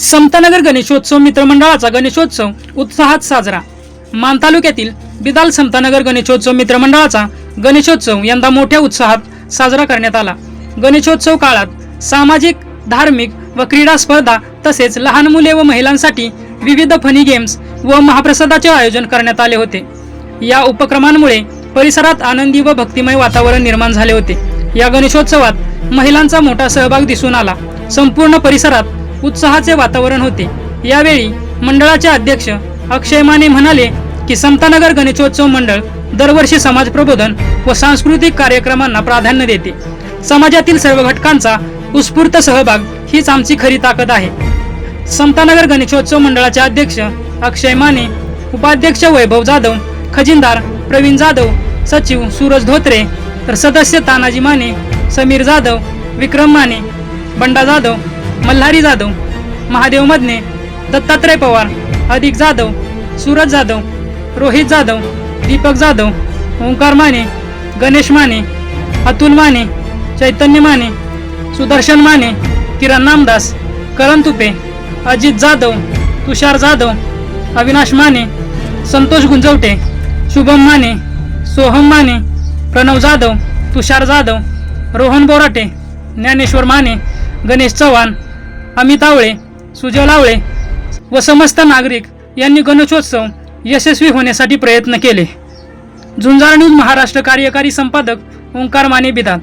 समतानगर गणेशोत्सव मित्रमंडळाचा गणेशोत्सव उत्साहात साजरा. मान तालुक्यातील बिदाल समतानगर गणेशोत्सव मित्रमंडळाचा गणेशोत्सव यंदा मोठ्या उत्साहात साजरा करण्यात आला. गणेशोत्सव काळात सामाजिक धार्मिक व क्रीडा स्पर्धा तसेच लहान मुले व महिलांसाठी विविध फनी गेम्स व महाप्रसादाचे आयोजन करण्यात आले होते. या उपक्रमांमुळे परिसरात आनंदी व भक्तिमय वातावरण निर्माण झाले होते. या गणेशोत्सवात महिलांचा मोठा सहभाग दिसून आला. संपूर्ण परिसरात उत्साहाचे वातावरण होते. यावेळी मंडळाचे अध्यक्ष अक्षय माने म्हणाले की समतानगर गणेशोत्सव मंडळ दरवर्षी समाज प्रबोधन व सांस्कृतिक कार्यक्रमांना प्राधान्य देते. समाजातील सर्व घटकांचा उत्स्फूर्त सहभाग हीच आमची खरी ताकद आहे. समतानगर गणेशोत्सव मंडळाचे अध्यक्ष अक्षय माने उपाध्यक्ष वैभव जाधव खजिनदार प्रवीण जाधव सचिव सूरज धोत्रे तर सदस्य तानाजी माने समीर जाधव विक्रम माने बंडा जाधव मल्हारी जाधव महादेव मदने दत्तात्रय पवार अधिक जाधव सूरज जाधव रोहित जाधव दीपक जाधव ओंकार माने गणेश माने अतुल माने चैतन्य माने सुदर्शन माने किरण नामदास करण तुपे अजित जाधव तुषार जाधव अविनाश माने संतोष गुंजवटे शुभम माने सोहम माने प्रणव जाधव तुषार जाधव रोहन बोराटे ज्ञानेश्वर माने गणेश चव्हाण अमित आवळे सुजय लावळे व समस्त नागरिक यांनी गणेशोत्सव यशस्वी होण्यासाठी प्रयत्न केले. झुंजार न्यूज महाराष्ट्र कार्यकारी संपादक ओंकार माने बिदात